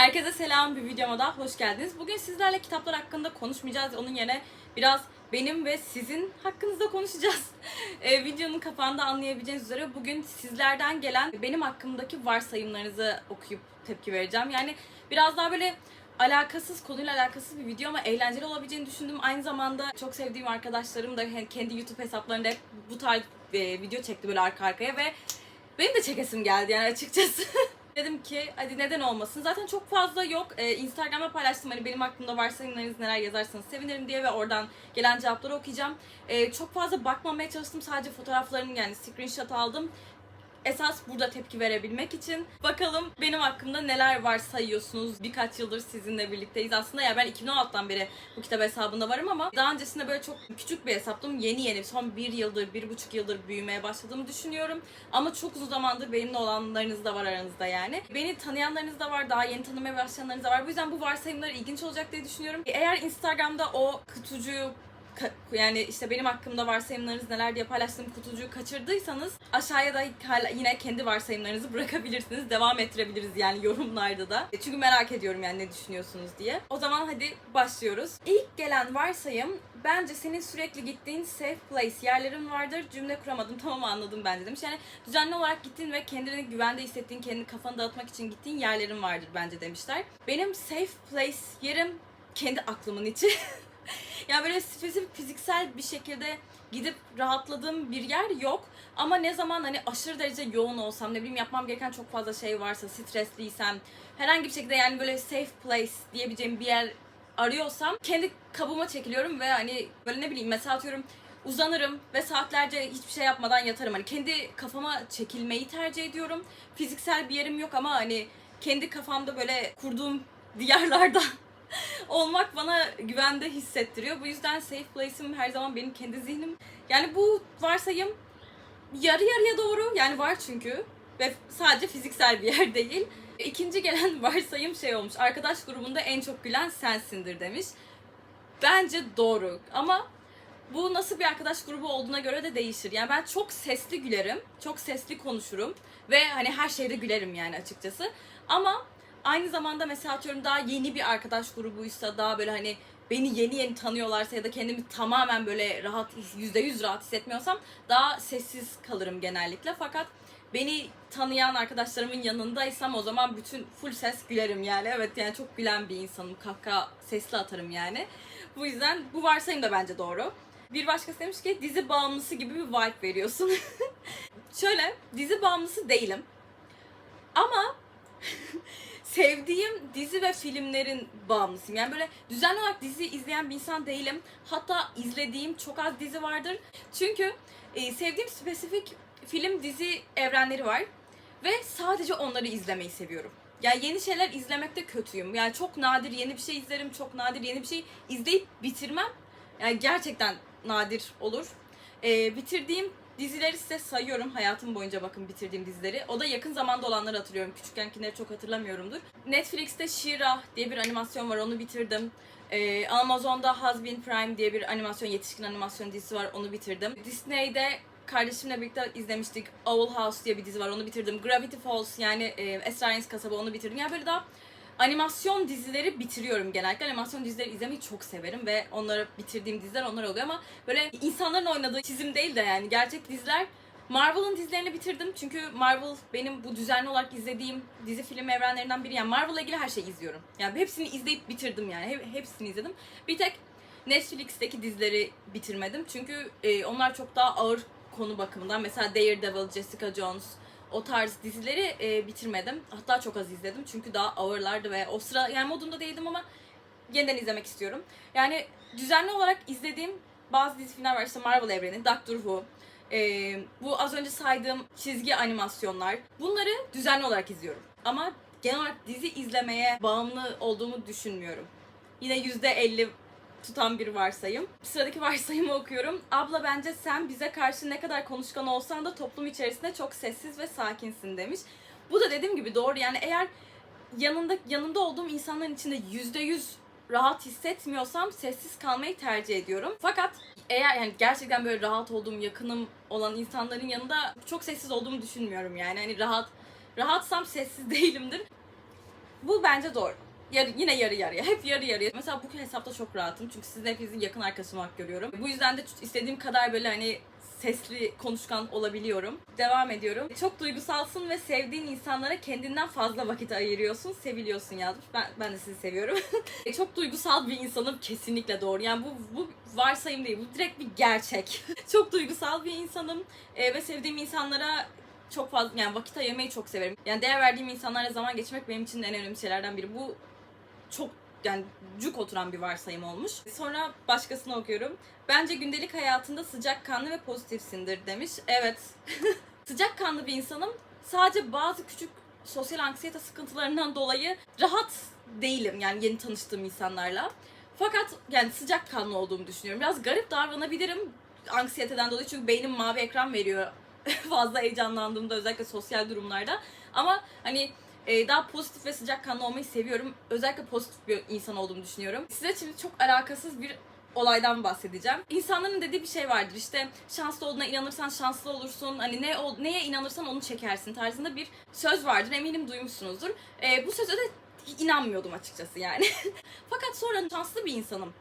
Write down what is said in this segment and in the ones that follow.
Herkese selam bir videoma da hoş geldiniz. Bugün sizlerle kitaplar hakkında konuşmayacağız. Onun yerine biraz benim ve sizin hakkınızda konuşacağız. E, videonun kapağında anlayabileceğiniz üzere bugün sizlerden gelen benim hakkımdaki varsayımlarınızı okuyup tepki vereceğim. Yani biraz daha böyle alakasız, konuyla alakasız bir video ama eğlenceli olabileceğini düşündüm. Aynı zamanda çok sevdiğim arkadaşlarım da kendi YouTube hesaplarında hep bu tarz e, video çekti böyle arka arkaya ve benim de çekesim geldi yani açıkçası. Dedim ki hadi neden olmasın. Zaten çok fazla yok. Ee, Instagram'a paylaştım hani benim aklımda varsayımlarınız neler yazarsanız sevinirim diye ve oradan gelen cevapları okuyacağım. Ee, çok fazla bakmamaya çalıştım. Sadece fotoğraflarını yani screenshot aldım. Esas burada tepki verebilmek için. Bakalım benim hakkımda neler var sayıyorsunuz. Birkaç yıldır sizinle birlikteyiz. Aslında ya ben 2016'dan beri bu kitap hesabında varım ama daha öncesinde böyle çok küçük bir hesaptım. Yeni yeni son bir yıldır, bir buçuk yıldır büyümeye başladığımı düşünüyorum. Ama çok uzun zamandır benimle olanlarınız da var aranızda yani. Beni tanıyanlarınız da var, daha yeni tanımaya başlayanlarınız da var. Bu yüzden bu varsayımlar ilginç olacak diye düşünüyorum. Eğer Instagram'da o kutucuğu ka- yani işte benim hakkımda varsayımlarınız neler diye paylaştığım kutucuğu kaçırdıysanız aşağıya da yine kendi varsayımlarınızı bırakabilirsiniz. Devam ettirebiliriz yani yorumlarda da. Çünkü merak ediyorum yani ne düşünüyorsunuz diye. O zaman hadi başlıyoruz. İlk gelen varsayım bence senin sürekli gittiğin safe place yerlerin vardır. Cümle kuramadım tamam anladım bence demiş. Yani düzenli olarak gittiğin ve kendini güvende hissettiğin, kendini kafanı dağıtmak için gittiğin yerlerin vardır bence demişler. Benim safe place yerim kendi aklımın içi. Ya böyle spesifik fiziksel bir şekilde gidip rahatladığım bir yer yok. Ama ne zaman hani aşırı derece yoğun olsam, ne bileyim yapmam gereken çok fazla şey varsa, stresliysem, herhangi bir şekilde yani böyle safe place diyebileceğim bir yer arıyorsam kendi kabıma çekiliyorum ve hani böyle ne bileyim mesela atıyorum uzanırım ve saatlerce hiçbir şey yapmadan yatarım. Hani kendi kafama çekilmeyi tercih ediyorum. Fiziksel bir yerim yok ama hani kendi kafamda böyle kurduğum diyarlarda olmak bana güvende hissettiriyor. Bu yüzden safe place'im her zaman benim kendi zihnim. Yani bu varsayım yarı yarıya doğru yani var çünkü ve sadece fiziksel bir yer değil. İkinci gelen varsayım şey olmuş. Arkadaş grubunda en çok gülen sensindir demiş. Bence doğru ama bu nasıl bir arkadaş grubu olduğuna göre de değişir. Yani ben çok sesli gülerim, çok sesli konuşurum ve hani her şeyde gülerim yani açıkçası. Ama aynı zamanda mesela atıyorum daha yeni bir arkadaş grubuysa daha böyle hani beni yeni yeni tanıyorlarsa ya da kendimi tamamen böyle rahat yüzde yüz rahat hissetmiyorsam daha sessiz kalırım genellikle. Fakat beni tanıyan arkadaşlarımın yanındaysam o zaman bütün full ses gülerim yani. Evet yani çok gülen bir insanım. Kahkaha sesli atarım yani. Bu yüzden bu varsayım da bence doğru. Bir başkası demiş ki dizi bağımlısı gibi bir vibe veriyorsun. Şöyle dizi bağımlısı değilim. Ama sevdiğim dizi ve filmlerin bağımlısıyım. Yani böyle düzenli olarak dizi izleyen bir insan değilim. Hatta izlediğim çok az dizi vardır. Çünkü e, sevdiğim spesifik film dizi evrenleri var. Ve sadece onları izlemeyi seviyorum. Yani yeni şeyler izlemekte kötüyüm. Yani çok nadir yeni bir şey izlerim, çok nadir yeni bir şey izleyip bitirmem. Yani gerçekten nadir olur. E, bitirdiğim dizileri size sayıyorum hayatım boyunca bakın bitirdiğim dizileri. O da yakın zamanda olanları hatırlıyorum. Küçükkenkileri çok hatırlamıyorumdur. Netflix'te She-Ra diye bir animasyon var onu bitirdim. Ee, Amazon'da Been Prime diye bir animasyon, yetişkin animasyon dizisi var onu bitirdim. Disney'de kardeşimle birlikte izlemiştik. Owl House diye bir dizi var onu bitirdim. Gravity Falls yani e, Esrarengiz Kasaba onu bitirdim. Yani böyle daha animasyon dizileri bitiriyorum genellikle. Animasyon dizileri izlemeyi çok severim ve onları bitirdiğim diziler onlar oluyor ama böyle insanların oynadığı çizim değil de yani gerçek diziler Marvel'ın dizilerini bitirdim çünkü Marvel benim bu düzenli olarak izlediğim dizi film evrenlerinden biri. Yani Marvel'la ilgili her şeyi izliyorum. Yani hepsini izleyip bitirdim yani. Hep, hepsini izledim. Bir tek Netflix'teki dizileri bitirmedim. Çünkü e, onlar çok daha ağır konu bakımından. Mesela Daredevil, Jessica Jones, o tarz dizileri e, bitirmedim. Hatta çok az izledim çünkü daha ağırlardı ve o sıra yani modunda değildim ama yeniden izlemek istiyorum. Yani düzenli olarak izlediğim bazı dizi filmler var işte Marvel evreni, Doctor Who, e, bu az önce saydığım çizgi animasyonlar. Bunları düzenli olarak izliyorum. Ama genel olarak dizi izlemeye bağımlı olduğumu düşünmüyorum. Yine %50 tutan bir varsayım. Sıradaki varsayımı okuyorum. Abla bence sen bize karşı ne kadar konuşkan olsan da toplum içerisinde çok sessiz ve sakinsin demiş. Bu da dediğim gibi doğru yani eğer yanında yanında olduğum insanların içinde yüzde yüz rahat hissetmiyorsam sessiz kalmayı tercih ediyorum. Fakat eğer yani gerçekten böyle rahat olduğum, yakınım olan insanların yanında çok sessiz olduğumu düşünmüyorum yani. Hani rahat rahatsam sessiz değilimdir. Bu bence doğru. Yarı, yine yarı yarıya. Hep yarı yarıya. Mesela bu hesapta çok rahatım. Çünkü sizin hepinizin yakın arkadaşım olarak görüyorum. Bu yüzden de istediğim kadar böyle hani sesli konuşkan olabiliyorum. Devam ediyorum. Çok duygusalsın ve sevdiğin insanlara kendinden fazla vakit ayırıyorsun. Seviliyorsun yazmış. Ben, ben de sizi seviyorum. çok duygusal bir insanım. Kesinlikle doğru. Yani bu, bu varsayım değil. Bu direkt bir gerçek. çok duygusal bir insanım. Ee, ve sevdiğim insanlara çok fazla yani vakit ayırmayı çok severim. Yani değer verdiğim insanlarla zaman geçirmek benim için en önemli şeylerden biri. Bu çok yani cuk oturan bir varsayım olmuş. Sonra başkasını okuyorum. Bence gündelik hayatında sıcakkanlı ve pozitifsindir demiş. Evet. sıcakkanlı bir insanım. Sadece bazı küçük sosyal anksiyete sıkıntılarından dolayı rahat değilim yani yeni tanıştığım insanlarla. Fakat yani sıcakkanlı olduğumu düşünüyorum. Biraz garip davranabilirim anksiyeteden dolayı çünkü beynim mavi ekran veriyor fazla heyecanlandığımda özellikle sosyal durumlarda. Ama hani e, daha pozitif ve sıcakkanlı olmayı seviyorum. Özellikle pozitif bir insan olduğumu düşünüyorum. Size şimdi çok alakasız bir olaydan bahsedeceğim. İnsanların dediği bir şey vardır işte şanslı olduğuna inanırsan şanslı olursun. Hani ne ol, neye inanırsan onu çekersin tarzında bir söz vardır. Eminim duymuşsunuzdur. E, bu söze de inanmıyordum açıkçası yani. Fakat sonra şanslı bir insanım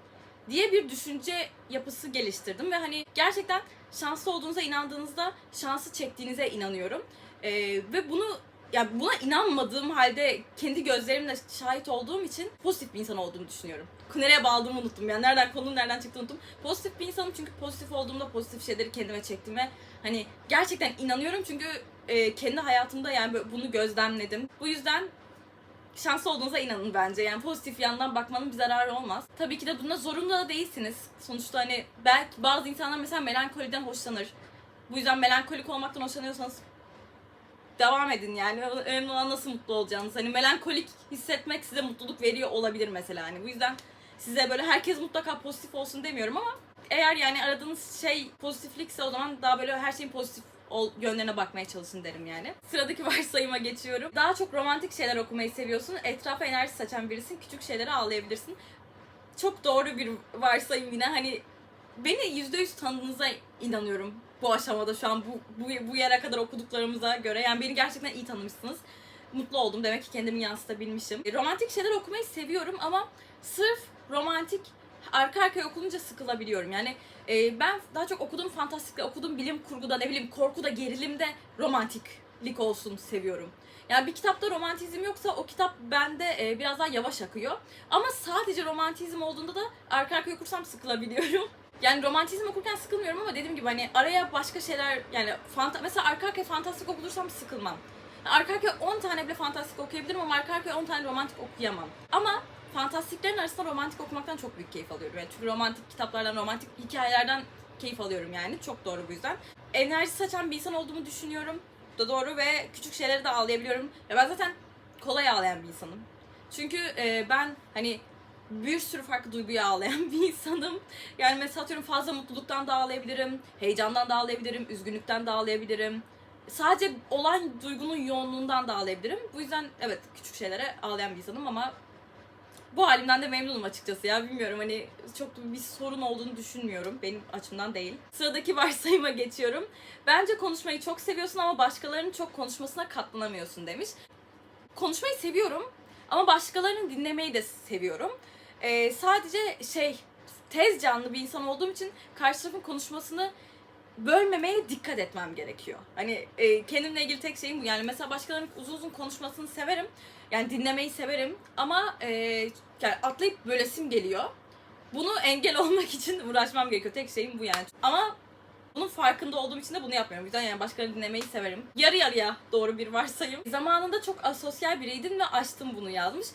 diye bir düşünce yapısı geliştirdim ve hani gerçekten şanslı olduğunuza inandığınızda şansı çektiğinize inanıyorum. Ee, ve bunu yani buna inanmadığım halde kendi gözlerimle şahit olduğum için pozitif bir insan olduğumu düşünüyorum. Nereye bağladığımı unuttum yani nereden konunun nereden çıktığını unuttum. Pozitif bir insanım çünkü pozitif olduğumda pozitif şeyleri kendime çektiğime hani gerçekten inanıyorum çünkü e, kendi hayatımda yani bunu gözlemledim. Bu yüzden şanslı olduğunuza inanın bence. Yani pozitif yandan bakmanın bir zararı olmaz. Tabii ki de buna zorunda da değilsiniz. Sonuçta hani belki bazı insanlar mesela melankoliden hoşlanır. Bu yüzden melankolik olmaktan hoşlanıyorsanız devam edin yani. Önemli olan nasıl mutlu olacağınız. Hani melankolik hissetmek size mutluluk veriyor olabilir mesela. Hani bu yüzden size böyle herkes mutlaka pozitif olsun demiyorum ama eğer yani aradığınız şey pozitiflikse o zaman daha böyle her şeyin pozitif ol, yönlerine bakmaya çalışın derim yani. Sıradaki varsayıma geçiyorum. Daha çok romantik şeyler okumayı seviyorsun. Etrafa enerji saçan birisin. Küçük şeylere ağlayabilirsin. Çok doğru bir varsayım yine. Hani beni %100 tanıdığınıza inanıyorum bu aşamada şu an bu, bu, bu yere kadar okuduklarımıza göre. Yani beni gerçekten iyi tanımışsınız. Mutlu oldum. Demek ki kendimi yansıtabilmişim. Romantik şeyler okumayı seviyorum ama sırf romantik arka arkaya okununca sıkılabiliyorum. Yani e, ben daha çok okuduğum fantastikle, okuduğum bilim kurguda, ne bileyim korkuda, gerilimde romantiklik olsun seviyorum. Yani bir kitapta romantizm yoksa o kitap bende e, biraz daha yavaş akıyor. Ama sadece romantizm olduğunda da arka arkaya okursam sıkılabiliyorum. Yani romantizm okurken sıkılmıyorum ama dediğim gibi hani araya başka şeyler yani fanta mesela arka arkaya fantastik okudursam sıkılmam. Arka arkaya 10 tane bile fantastik okuyabilirim ama arka arkaya 10 tane romantik okuyamam. Ama fantastiklerin arasında romantik okumaktan çok büyük keyif alıyorum. Yani çünkü romantik kitaplardan, romantik hikayelerden keyif alıyorum yani. Çok doğru bu yüzden. Enerji saçan bir insan olduğumu düşünüyorum. Da doğru ve küçük şeyleri de ağlayabiliyorum. Ya ben zaten kolay ağlayan bir insanım. Çünkü e, ben hani bir sürü farklı duyguyu ağlayan bir insanım. Yani mesela atıyorum fazla mutluluktan da ağlayabilirim, heyecandan da ağlayabilirim, üzgünlükten de ağlayabilirim. Sadece olan duygunun yoğunluğundan da ağlayabilirim. Bu yüzden evet küçük şeylere ağlayan bir insanım ama bu halimden de memnunum açıkçası ya. Bilmiyorum hani çok bir sorun olduğunu düşünmüyorum. Benim açımdan değil. Sıradaki varsayıma geçiyorum. Bence konuşmayı çok seviyorsun ama başkalarının çok konuşmasına katlanamıyorsun demiş. Konuşmayı seviyorum ama başkalarının dinlemeyi de seviyorum. Ee, sadece şey tez canlı bir insan olduğum için karşı tarafın konuşmasını bölmemeye dikkat etmem gerekiyor. Hani e, kendimle ilgili tek şeyim bu. Yani mesela başkalarının uzun uzun konuşmasını severim. Yani dinlemeyi severim ama e, yani atlayıp bölesim geliyor. Bunu engel olmak için uğraşmam gerekiyor. Tek şeyim bu yani. Ama bunun farkında olduğum için de bunu yapmıyorum. Yüzden yani başkalarını dinlemeyi severim. Yarı yarıya doğru bir varsayım. Zamanında çok asosyal biriydin ve açtım bunu yazmış.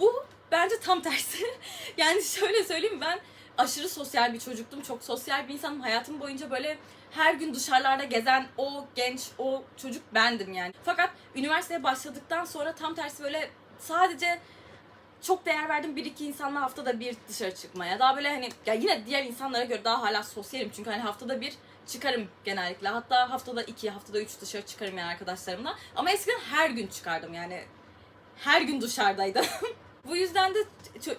Bu bence tam tersi. yani şöyle söyleyeyim ben aşırı sosyal bir çocuktum. Çok sosyal bir insanım. Hayatım boyunca böyle her gün dışarılarda gezen o genç, o çocuk bendim yani. Fakat üniversiteye başladıktan sonra tam tersi böyle sadece çok değer verdim bir iki insanla haftada bir dışarı çıkmaya. Daha böyle hani ya yine diğer insanlara göre daha hala sosyalim çünkü hani haftada bir çıkarım genellikle. Hatta haftada iki, haftada üç dışarı çıkarım yani arkadaşlarımla. Ama eskiden her gün çıkardım yani. Her gün dışarıdaydım. Bu yüzden de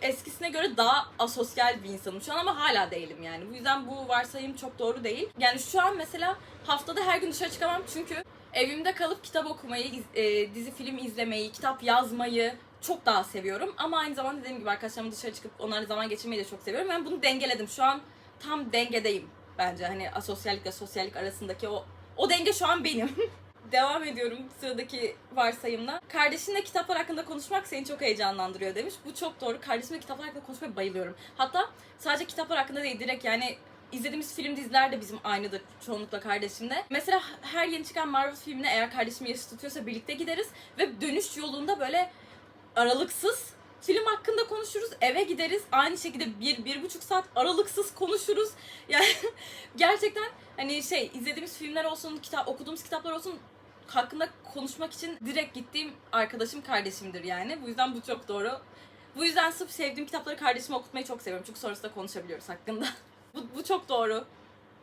eskisine göre daha asosyal bir insanım şu an ama hala değilim yani. Bu yüzden bu varsayım çok doğru değil. Yani şu an mesela haftada her gün dışarı çıkamam çünkü Evimde kalıp kitap okumayı, e, dizi film izlemeyi, kitap yazmayı çok daha seviyorum. Ama aynı zamanda dediğim gibi arkadaşlarımla dışarı çıkıp onlarla zaman geçirmeyi de çok seviyorum. Ben bunu dengeledim. Şu an tam dengedeyim bence. Hani asosyallikle sosyallik arasındaki o o denge şu an benim. Devam ediyorum sıradaki varsayımla. Kardeşinle kitaplar hakkında konuşmak seni çok heyecanlandırıyor demiş. Bu çok doğru. Kardeşimle kitaplar hakkında konuşmaya bayılıyorum. Hatta sadece kitaplar hakkında değil direkt yani izlediğimiz film diziler de bizim aynıdır çoğunlukla kardeşimle. Mesela her yeni çıkan Marvel filmine eğer kardeşim yaşı tutuyorsa birlikte gideriz ve dönüş yolunda böyle aralıksız film hakkında konuşuruz. Eve gideriz. Aynı şekilde bir, bir buçuk saat aralıksız konuşuruz. Yani gerçekten hani şey izlediğimiz filmler olsun, kitap okuduğumuz kitaplar olsun hakkında konuşmak için direkt gittiğim arkadaşım kardeşimdir yani. Bu yüzden bu çok doğru. Bu yüzden sırf sevdiğim kitapları kardeşime okutmayı çok seviyorum. Çünkü sonrasında konuşabiliyoruz hakkında. bu, bu çok doğru.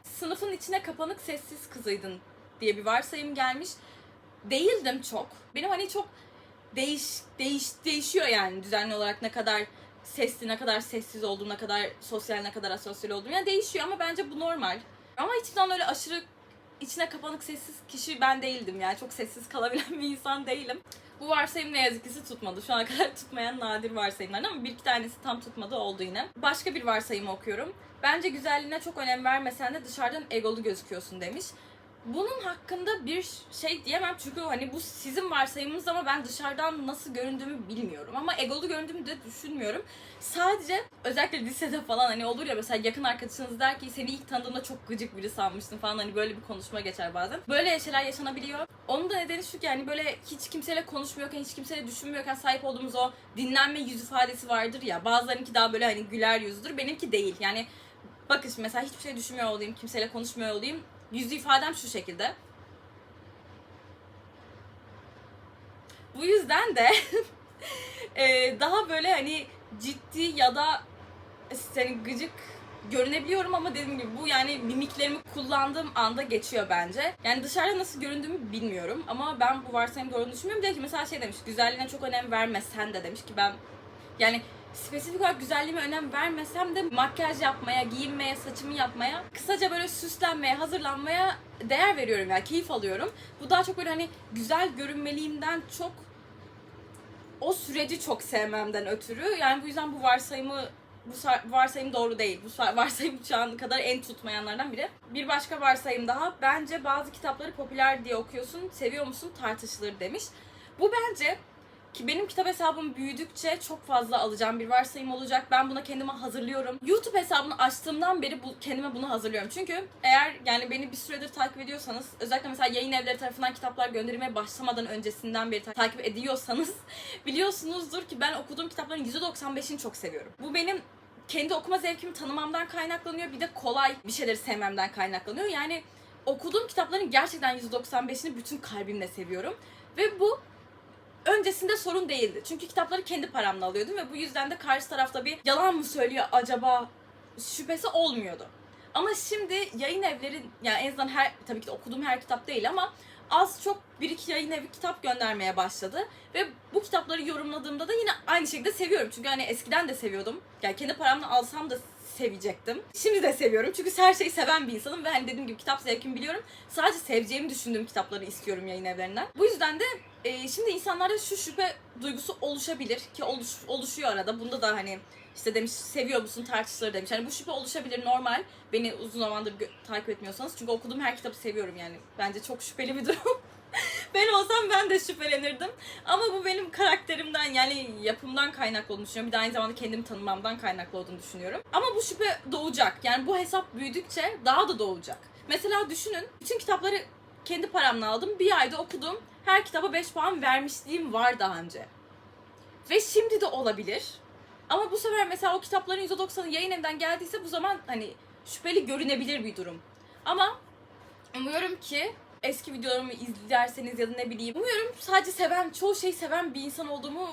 Sınıfın içine kapanık sessiz kızıydın diye bir varsayım gelmiş. Değildim çok. Benim hani çok değiş, değiş değişiyor yani düzenli olarak ne kadar sesli, ne kadar sessiz olduğum, ne kadar sosyal, ne kadar asosyal olduğum. Yani değişiyor ama bence bu normal. Ama hiçbir zaman öyle aşırı içine kapanık sessiz kişi ben değildim yani. Çok sessiz kalabilen bir insan değilim. Bu varsayım ne yazık ki tutmadı. Şu ana kadar tutmayan nadir varsayımlar ama bir iki tanesi tam tutmadı oldu yine. Başka bir varsayımı okuyorum. Bence güzelliğine çok önem vermesen de dışarıdan egolu gözüküyorsun demiş. Bunun hakkında bir şey diyemem çünkü hani bu sizin varsayımınız ama ben dışarıdan nasıl göründüğümü bilmiyorum. Ama egolu göründüğümü de düşünmüyorum. Sadece özellikle lisede falan hani olur ya mesela yakın arkadaşınız der ki seni ilk tanıdığımda çok gıcık biri sanmıştım falan hani böyle bir konuşma geçer bazen. Böyle şeyler yaşanabiliyor. Onun da nedeni şu ki hani böyle hiç kimseyle konuşmuyorken, hiç kimseyle düşünmüyorken sahip olduğumuz o dinlenme yüz ifadesi vardır ya. Bazılarınki daha böyle hani güler yüzdür. Benimki değil. Yani bakın şimdi mesela hiçbir şey düşünmüyor olayım, kimseyle konuşmuyor olayım. Yüz ifadem şu şekilde. Bu yüzden de e, daha böyle hani ciddi ya da seni gıcık görünebiliyorum ama dediğim gibi bu yani mimiklerimi kullandığım anda geçiyor bence. Yani dışarıda nasıl göründüğümü bilmiyorum ama ben bu varsayım doğru düşünmüyorum. Diyor ki mesela şey demiş güzelliğine çok önem vermesen de demiş ki ben yani spesifik olarak güzelliğime önem vermesem de makyaj yapmaya, giyinmeye, saçımı yapmaya, kısaca böyle süslenmeye, hazırlanmaya değer veriyorum yani keyif alıyorum. Bu daha çok böyle hani güzel görünmeliyimden çok o süreci çok sevmemden ötürü. Yani bu yüzden bu varsayımı bu sa- varsayım doğru değil. Bu sa- varsayım şu an kadar en tutmayanlardan biri. Bir başka varsayım daha. Bence bazı kitapları popüler diye okuyorsun, seviyor musun tartışılır demiş. Bu bence ki benim kitap hesabım büyüdükçe çok fazla alacağım bir varsayım olacak. Ben buna kendime hazırlıyorum. YouTube hesabını açtığımdan beri bu, kendime bunu hazırlıyorum. Çünkü eğer yani beni bir süredir takip ediyorsanız özellikle mesela yayın evleri tarafından kitaplar gönderilmeye başlamadan öncesinden beri ta- takip ediyorsanız biliyorsunuzdur ki ben okuduğum kitapların %95'ini çok seviyorum. Bu benim kendi okuma zevkimi tanımamdan kaynaklanıyor. Bir de kolay bir şeyleri sevmemden kaynaklanıyor. Yani okuduğum kitapların gerçekten %95'ini bütün kalbimle seviyorum. Ve bu öncesinde sorun değildi. Çünkü kitapları kendi paramla alıyordum ve bu yüzden de karşı tarafta bir yalan mı söylüyor acaba şüphesi olmuyordu. Ama şimdi yayın evleri yani en azından her tabii ki de okuduğum her kitap değil ama az çok bir iki yayın evi kitap göndermeye başladı. Ve bu kitapları yorumladığımda da yine aynı şekilde seviyorum. Çünkü hani eskiden de seviyordum. Yani kendi paramla alsam da sevecektim. Şimdi de seviyorum. Çünkü her şeyi seven bir insanım ve hani dediğim gibi kitap zevkimi biliyorum. Sadece seveceğimi düşündüğüm kitapları istiyorum yayın evlerinden. Bu yüzden de e, şimdi insanlarda şu şüphe duygusu oluşabilir ki oluş, oluşuyor arada. Bunda da hani işte demiş seviyor musun tartışılır demiş. Hani bu şüphe oluşabilir normal. Beni uzun zamandır takip etmiyorsanız. Çünkü okuduğum her kitabı seviyorum yani. Bence çok şüpheli bir durum. ben olsam ben de şüphelenirdim. Ama bu benim karakterimden yani yapımdan kaynaklı olduğunu düşünüyorum. Bir de aynı zamanda kendimi tanımamdan kaynaklı olduğunu düşünüyorum. Ama bu şüphe doğacak. Yani bu hesap büyüdükçe daha da doğacak. Mesela düşünün bütün kitapları kendi paramla aldım. Bir ayda okudum. Her kitaba 5 puan vermişliğim var daha önce. Ve şimdi de olabilir. Ama bu sefer mesela o kitapların %90'ı yayın evinden geldiyse bu zaman hani şüpheli görünebilir bir durum. Ama umuyorum ki eski videolarımı izlerseniz ya da ne bileyim. Umuyorum sadece seven, çoğu şey seven bir insan olduğumu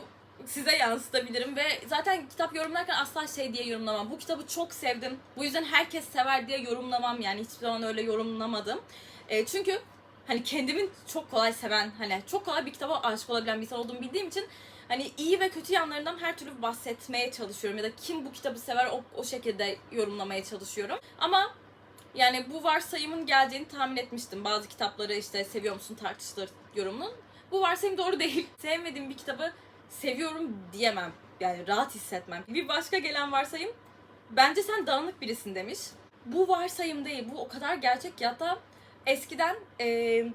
size yansıtabilirim ve zaten kitap yorumlarken asla şey diye yorumlamam. Bu kitabı çok sevdim. Bu yüzden herkes sever diye yorumlamam yani hiçbir zaman öyle yorumlamadım. E, çünkü hani kendimin çok kolay seven, hani çok kolay bir kitaba aşık olabilen bir insan olduğumu bildiğim için hani iyi ve kötü yanlarından her türlü bahsetmeye çalışıyorum ya da kim bu kitabı sever o, o şekilde yorumlamaya çalışıyorum. Ama Yani bu varsayımın geleceğini tahmin etmiştim. Bazı kitapları işte seviyor musun tartışılır yorumunun. Bu varsayım doğru değil. Sevmediğim bir kitabı seviyorum diyemem. Yani rahat hissetmem. Bir başka gelen varsayım bence sen dağınık birisin demiş. Bu varsayım değil. Bu o kadar gerçek ki hatta eskiden e,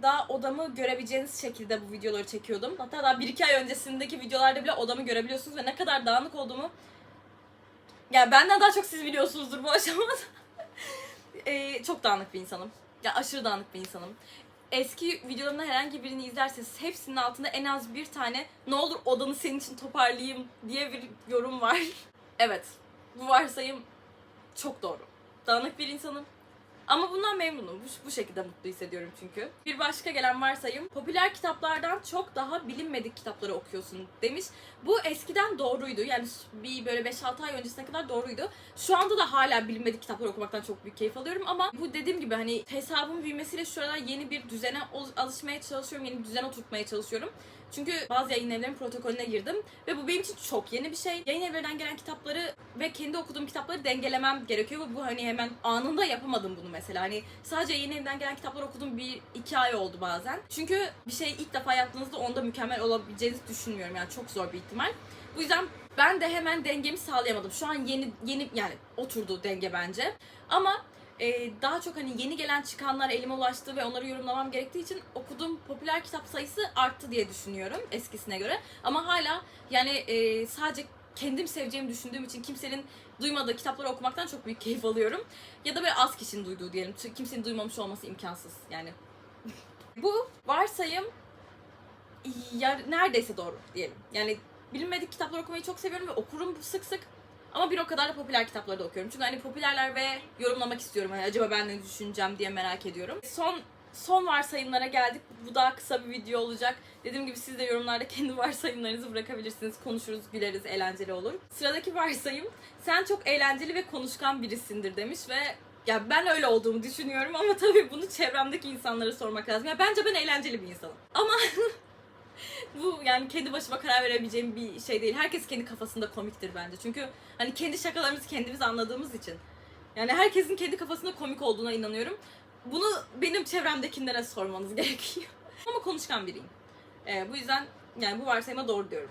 daha odamı görebileceğiniz şekilde bu videoları çekiyordum. Hatta daha bir iki ay öncesindeki videolarda bile odamı görebiliyorsunuz ve ne kadar dağınık olduğumu yani benden daha çok siz biliyorsunuzdur bu aşamada. E, çok dağınık bir insanım. Ya aşırı dağınık bir insanım. Eski videolarımda herhangi birini izlerseniz hepsinin altında en az bir tane ne olur odanı senin için toparlayayım diye bir yorum var. evet. Bu varsayım çok doğru. Dağınık bir insanım. Ama bundan memnunum. Bu, bu şekilde mutlu hissediyorum çünkü. Bir başka gelen varsayım. Popüler kitaplardan çok daha bilinmedik kitapları okuyorsun demiş. Bu eskiden doğruydu. Yani bir böyle 5-6 ay öncesine kadar doğruydu. Şu anda da hala bilinmedik kitaplar okumaktan çok büyük keyif alıyorum ama bu dediğim gibi hani hesabımın büyümesiyle şu aralar yeni bir düzene alışmaya çalışıyorum. Yeni bir düzen oturtmaya çalışıyorum. Çünkü bazı yayın evlerinin protokolüne girdim ve bu benim için çok yeni bir şey. Yayın evlerinden gelen kitapları ve kendi okuduğum kitapları dengelemem gerekiyor ve bu hani hemen anında yapamadım bunu mesela. Hani sadece yayın evinden gelen kitaplar okudum bir iki ay oldu bazen. Çünkü bir şey ilk defa yaptığınızda onda mükemmel olabileceğinizi düşünmüyorum. Yani çok zor bir ihtimal. Bu yüzden ben de hemen dengemi sağlayamadım. Şu an yeni yeni yani oturdu denge bence. Ama e, daha çok hani yeni gelen çıkanlar elime ulaştı ve onları yorumlamam gerektiği için okuduğum popüler kitap sayısı arttı diye düşünüyorum eskisine göre. Ama hala yani e, sadece kendim seveceğimi düşündüğüm için kimsenin duymadığı kitapları okumaktan çok büyük keyif alıyorum. Ya da böyle az kişinin duyduğu diyelim. Kimsenin duymamış olması imkansız yani. Bu varsayım ya, neredeyse doğru diyelim. Yani bilinmedik kitaplar okumayı çok seviyorum ve okurum sık sık. Ama bir o kadar da popüler kitapları da okuyorum. Çünkü hani popülerler ve yorumlamak istiyorum. Hani acaba ben ne düşüneceğim diye merak ediyorum. Son son varsayımlara geldik. Bu daha kısa bir video olacak. Dediğim gibi siz de yorumlarda kendi varsayımlarınızı bırakabilirsiniz. Konuşuruz, güleriz, eğlenceli olur. Sıradaki varsayım sen çok eğlenceli ve konuşkan birisindir demiş ve ya ben öyle olduğumu düşünüyorum ama tabii bunu çevremdeki insanlara sormak lazım. Ya bence ben eğlenceli bir insanım. Ama bu yani kendi başıma karar verebileceğim bir şey değil. Herkes kendi kafasında komiktir bence. Çünkü hani kendi şakalarımızı kendimiz anladığımız için. Yani herkesin kendi kafasında komik olduğuna inanıyorum. Bunu benim çevremdekilere sormanız gerekiyor. Ama konuşkan biriyim. Ee, bu yüzden yani bu varsayıma doğru diyorum.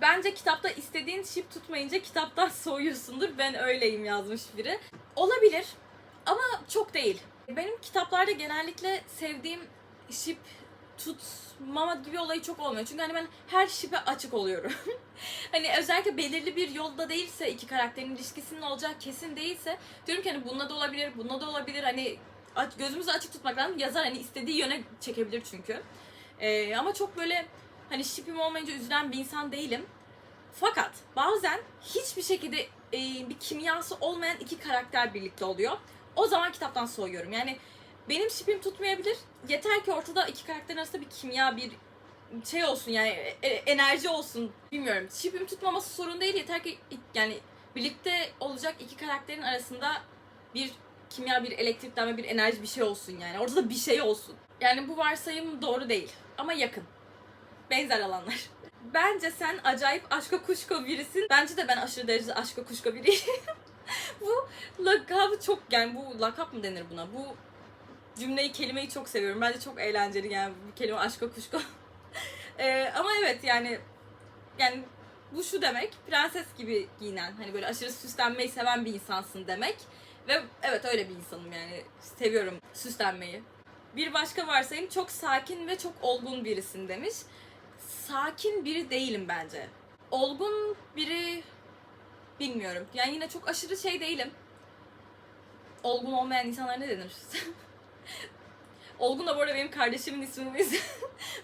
Bence kitapta istediğin şip tutmayınca kitaptan soğuyorsundur. Ben öyleyim yazmış biri. Olabilir ama çok değil. Benim kitaplarda genellikle sevdiğim şip tutmama gibi olayı çok olmuyor. Çünkü hani ben her şipe açık oluyorum. hani özellikle belirli bir yolda değilse iki karakterin ilişkisinin olacağı kesin değilse diyorum ki hani bununla da olabilir, bununla da olabilir. Hani gözümüzü açık tutmak lazım. Yazar hani istediği yöne çekebilir çünkü. Ee, ama çok böyle hani şipim olmayınca üzülen bir insan değilim. Fakat bazen hiçbir şekilde e, bir kimyası olmayan iki karakter birlikte oluyor. O zaman kitaptan soğuyorum. Yani benim şipim tutmayabilir. Yeter ki ortada iki karakterin arasında bir kimya, bir şey olsun yani e- enerji olsun. Bilmiyorum. Şipim tutmaması sorun değil. Yeter ki yani birlikte olacak iki karakterin arasında bir kimya, bir elektriklenme, bir enerji bir şey olsun yani. Ortada bir şey olsun. Yani bu varsayım doğru değil ama yakın. Benzer alanlar. Bence sen acayip aşka kuşko birisin. Bence de ben aşırı derecede aşka kuşko biriyim. bu lakabı çok yani bu lakap mı denir buna? Bu cümleyi, kelimeyi çok seviyorum. Bence çok eğlenceli yani bu kelime aşka kuşko. Ee, ama evet yani yani bu şu demek prenses gibi giyinen hani böyle aşırı süslenmeyi seven bir insansın demek. Ve evet öyle bir insanım yani seviyorum süslenmeyi. Bir başka varsayım çok sakin ve çok olgun birisin demiş. Sakin biri değilim bence. Olgun biri bilmiyorum. Yani yine çok aşırı şey değilim. Olgun olmayan insanlara ne denir? Olgun da bu arada benim kardeşimin ismi.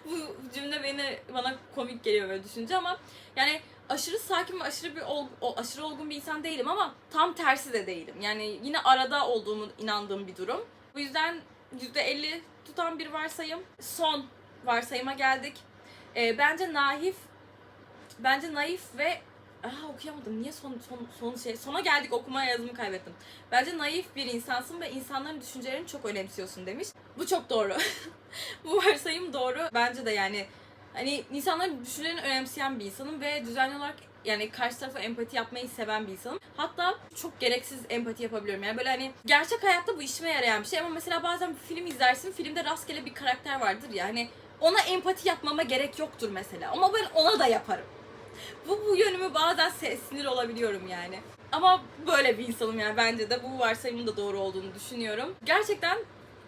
bu cümle beni bana komik geliyor böyle düşünce ama yani aşırı sakin ve aşırı bir ol, aşırı olgun bir insan değilim ama tam tersi de değilim. Yani yine arada olduğumu inandığım bir durum. Bu yüzden %50 tutan bir varsayım. Son varsayıma geldik. Ee, bence naif bence naif ve Aha okuyamadım. Niye son son son şey sona geldik okumaya yazımı kaybettim. Bence naif bir insansın ve insanların düşüncelerini çok önemsiyorsun demiş. Bu çok doğru. Bu varsayım doğru. Bence de yani Hani insanların düşüncelerini önemseyen bir insanım ve düzenli olarak yani karşı tarafa empati yapmayı seven bir insanım. Hatta çok gereksiz empati yapabiliyorum. Yani böyle hani gerçek hayatta bu işime yarayan bir şey ama mesela bazen bir film izlersin. Filmde rastgele bir karakter vardır ya hani ona empati yapmama gerek yoktur mesela. Ama ben ona da yaparım. Bu, bu yönümü bazen sinir olabiliyorum yani. Ama böyle bir insanım yani bence de bu varsayımın da doğru olduğunu düşünüyorum. Gerçekten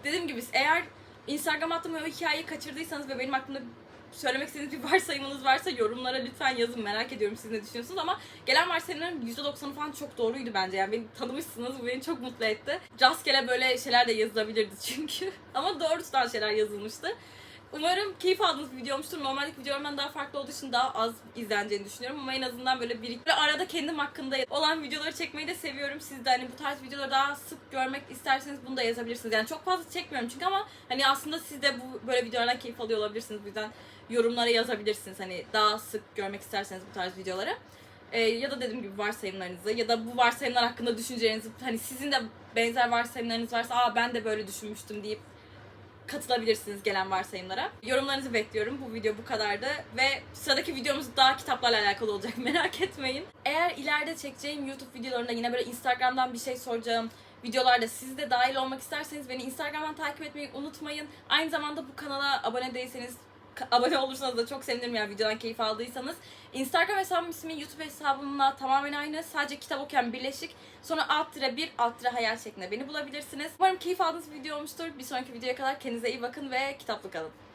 dediğim gibi eğer Instagram attığım o hikayeyi kaçırdıysanız ve benim hakkımda söylemek istediğiniz bir varsayımınız varsa yorumlara lütfen yazın. Merak ediyorum siz ne düşünüyorsunuz ama gelen varsayımların %90'ı falan çok doğruydu bence. Yani beni tanımışsınız bu beni çok mutlu etti. Rastgele böyle şeyler de yazılabilirdi çünkü. ama doğru tutan şeyler yazılmıştı. Umarım keyif aldığınız bir video olmuştur. Normaldeki videolarımdan daha farklı olduğu için daha az izleneceğini düşünüyorum. Ama en azından böyle bir böyle arada kendim hakkında olan videoları çekmeyi de seviyorum. Siz de hani bu tarz videoları daha sık görmek isterseniz bunu da yazabilirsiniz. Yani çok fazla çekmiyorum çünkü ama hani aslında siz de bu böyle videolardan keyif alıyor olabilirsiniz. Bu yüzden yorumlara yazabilirsiniz. Hani daha sık görmek isterseniz bu tarz videoları. Ee, ya da dediğim gibi varsayımlarınızı ya da bu varsayımlar hakkında düşüncelerinizi hani sizin de benzer varsayımlarınız varsa aa ben de böyle düşünmüştüm deyip katılabilirsiniz gelen varsayımlara. Yorumlarınızı bekliyorum. Bu video bu kadardı ve sıradaki videomuz daha kitaplarla alakalı olacak merak etmeyin. Eğer ileride çekeceğim YouTube videolarında yine böyle Instagram'dan bir şey soracağım videolarda siz de dahil olmak isterseniz beni Instagram'dan takip etmeyi unutmayın. Aynı zamanda bu kanala abone değilseniz abone olursanız da çok sevinirim ya videodan keyif aldıysanız. Instagram hesabım ismi YouTube hesabımla tamamen aynı. Sadece kitap okuyan birleşik. Sonra alt bir alt hayal şeklinde beni bulabilirsiniz. Umarım keyif aldığınız bir video olmuştur. Bir sonraki videoya kadar kendinize iyi bakın ve kitaplı kalın.